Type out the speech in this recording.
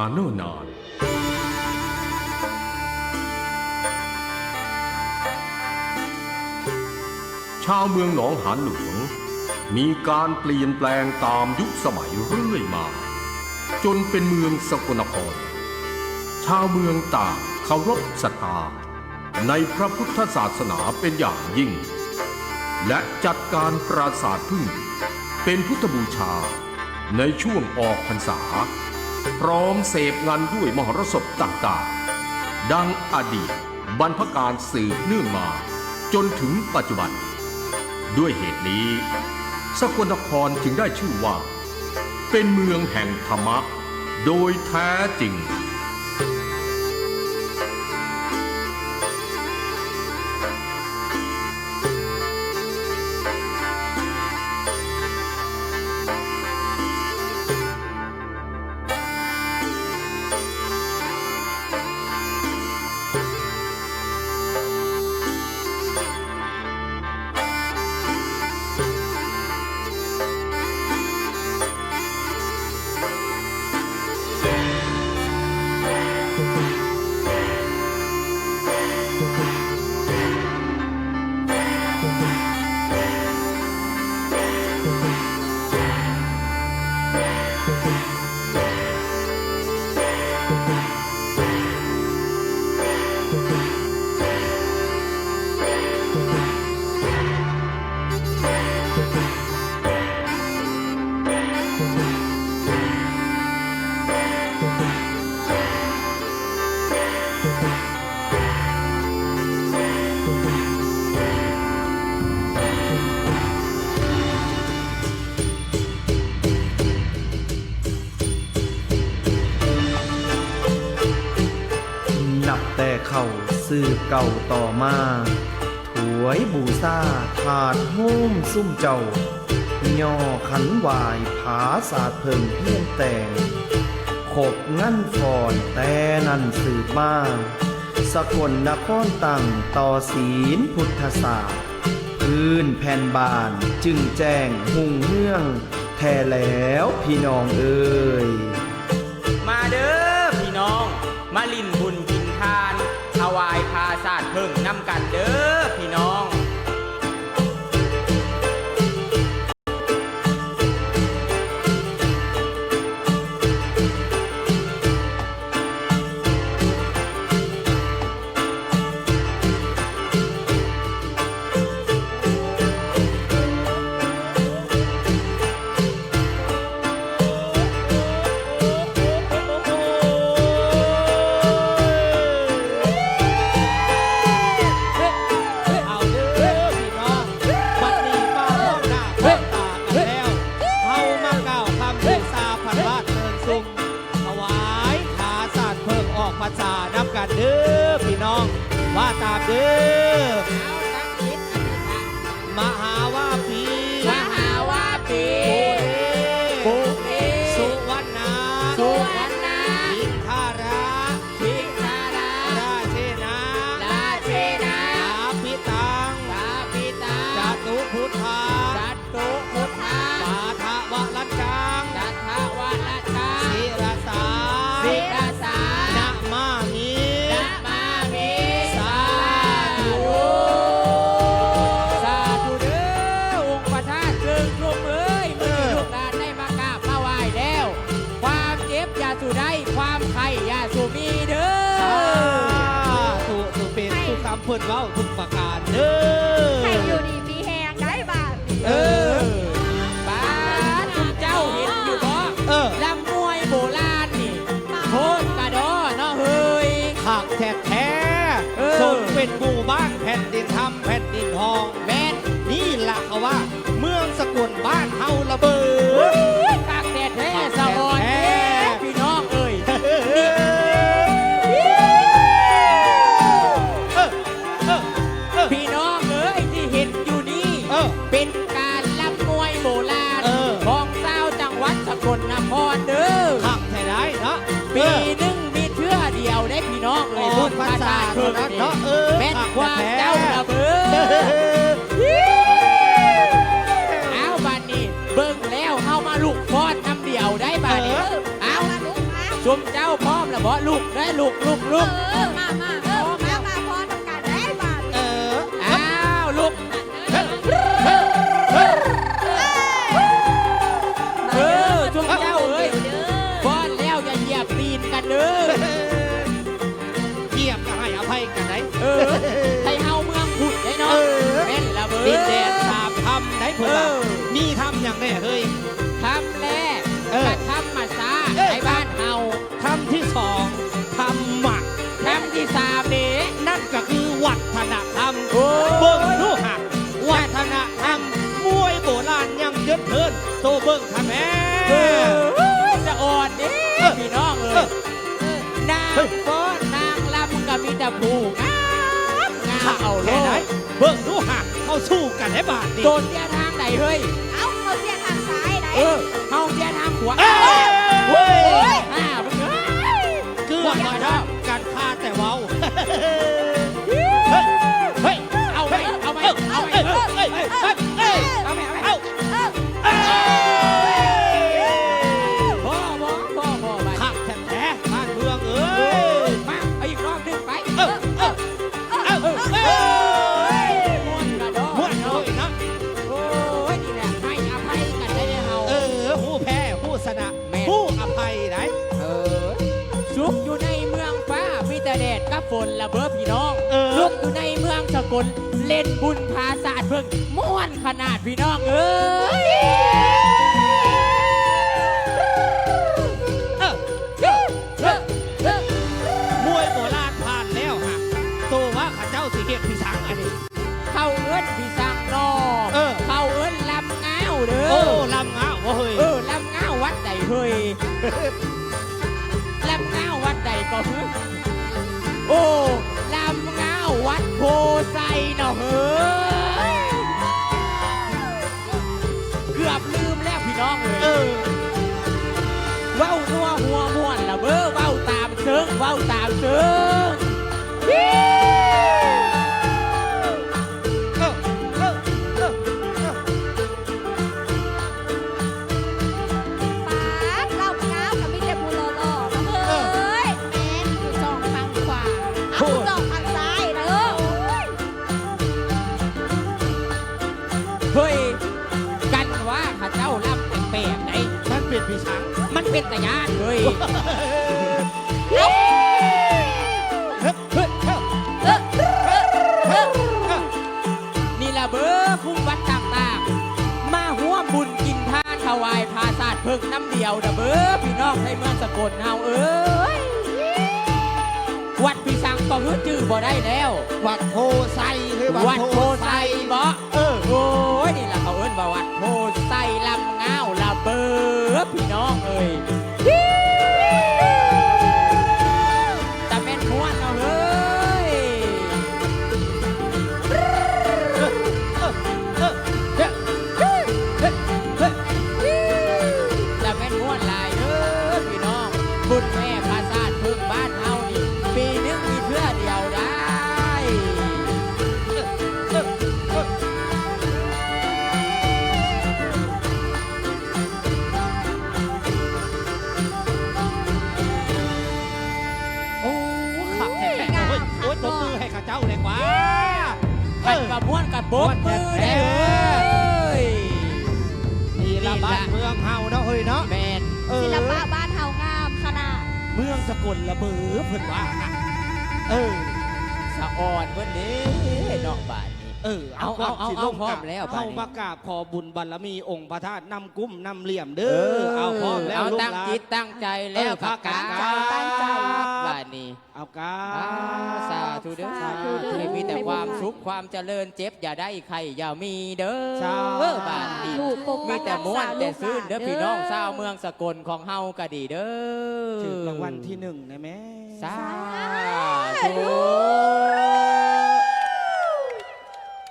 มาเนิ่นนานชาวเมืองหนองหานหลวง มีการเปลี่ยนแปลงตามยุคสมัยเรื่อยมา จนเป็นเมืองสกลนคร ชาวเมืองต่างเคารพศรัทธาในพระพุทธศาสนาเป็นอย่างยิ่ง และจัดการปราสาทพึ่งเป็นพุทธบูชาในช่วงออกพรรษา พร้อมเสพงานด้วยมหรสพต่างๆ ดังอดีตบรรพการสืบเนื่องมา จนถึงปัจจุบัน ด้วยเหตุนี้ สกลนครจึงได้ชื่อว่า เป็นเมืองแห่งธรรมะ โดยแท้จริง นั เข้าซื้อเก่าต่อมาถวยบูซาถาดโฮมซุ่มเจ้า ย่อขันวายผาสาดเพิ่งเพียงแต่งขบงั้นฟอนแต่นั่นสืบมาสกลนครตั้งต่อศีลพุทธศาสตร์พื้นแผ่นบานจึงแจ้งหุ่งเฮือง แท้แล้วพี่น้องเอ้ยมาเด้อพี่น้อง มาลิน ว่า พิ่นเว้าทุกประการเด้อ ให้อยู่ดีมีแหงได้บาทเออ บ้านทุกเจ้าเห็นอยู่บ่เออลำมวยโบราณนี่โคตรกระดอเนาะเฮ้ยหักแท้แท้เออ สมเป็นหมู่บ้านแผ่นดินทำแผ่นดินทอง แม่นนี่ล่ะเขาว่า เมืองสกุลบ้านเฮาระเบิดปากแดด นั้นเนาะเออแม่นหักความแท้เจ้าระเบิดเออเอาบัดนี้เบิ่งแล้วเข้ามาลูกพอดน้ำเดียวได้บัดนี้เออเอามาลุกมาสชุมเจ้าพร้อมแล้วบ่ลูกได้ลูกลูกเอลูกอมามาเออมา อมีทำอย่างแน่เฮ้ย ทำแรกเออกับทำมาซาเออในบ้านเฮาทำที่สองทำหมัก ทำที่สามนี้ นั่นก็คือวัฒนธรรมโอ้ย เบิ้งดูหักวัฒนธรรมมวยโบราณยังเยอะเทินโตเบิ้งท่านแม่เออจะอ่อนเด้เออพี่น้องเอ้เอยอนางเฮ้ย ฟ้อนนางลำก็มีแต่ผู้งามงามข้าเอาเอาโลแค่ไหนดเบิ้งดูหักเขาสู้กันในบาทนี่โดนเสียทางไหนเฮ้ยเอาเขาเสีย เออเฮาเสียทางขวาเอ้ยเฮ้เฮ้ย กลเล่นบุญพาศาสตร์เพิ่งม่วนขนาดพี่น้องเอ้ยเออเออเออเออมวยโบราณผ่านแล้วฮะตัวว่าข้าเจ้าสิเฮ็ดพี่ช้างอันนี้ เข้าเอิ้นพี่สังนอกเออ เข้าเอิ้นลำง้าวเด้โอ้อลำงาวะเฮ้ยเออลำง้าววัดใดเฮ้ยลำง้าววัดใดก็คือโอ้ลำง้าววัด ใจเนาะเฮ้ย เกือบลืมแล้วพี่น้องเลเอย เป็นตะยานเฮ้ยเฮ้ยเฮ้ยเฮ้ยเออเออเออนี่ละเบ้อคุ้มวัดต่างๆ มาหัวบุญกินทานถวายพาศาสตร์เพิ่งน้ำเดียวนะเบ้อพี่น้องในเมืองสกลเฮาเอ้ยวัดพี่สังก็คือจื้อบ่ได้แล้ว วัดโพไซคือวัดโพไซ อพี่น้องเอ้ย กับม้วนกับโบ๊ทมือได้เอ้ยนี่ละบ้านเมืองเฮาเนาะเฮ้ยเนาะแมนเออศิลปะบ้านเฮางามขนาดเมืองสกลละเบือเพิ่นว่านะเออสะอ่อนเพิ่นนี้นอกบ้านนี่ เออเอาเอาเอาสิเอาลงพร้อมกราบแล้วบัดเอานี้มากราบขอบุญบารมีองค์พระธาตุนำกุ้มนำเหลี่ยมเด้อเอาพร้อมแล้วเอาลูกตั้งหลานจิตตั้งใจแล้วเออพักกาพักกาตั้งใจบ้านนี้เอากาอ่าสาธุเด้อสาธุเด้อให้มีแต่ความสุขความเจริญเจ็บอย่าได้ใครอย่ามีเด้อสาเออบานดีลูกปกปัมีกแต่รักม้วษานแต่ลูกซื่นหลานเด้อพี่น้องชาวเมืองสกลของเฮาก็ดีเด้อถึงรางวัลที่หนึ่งนะแม่สาธุ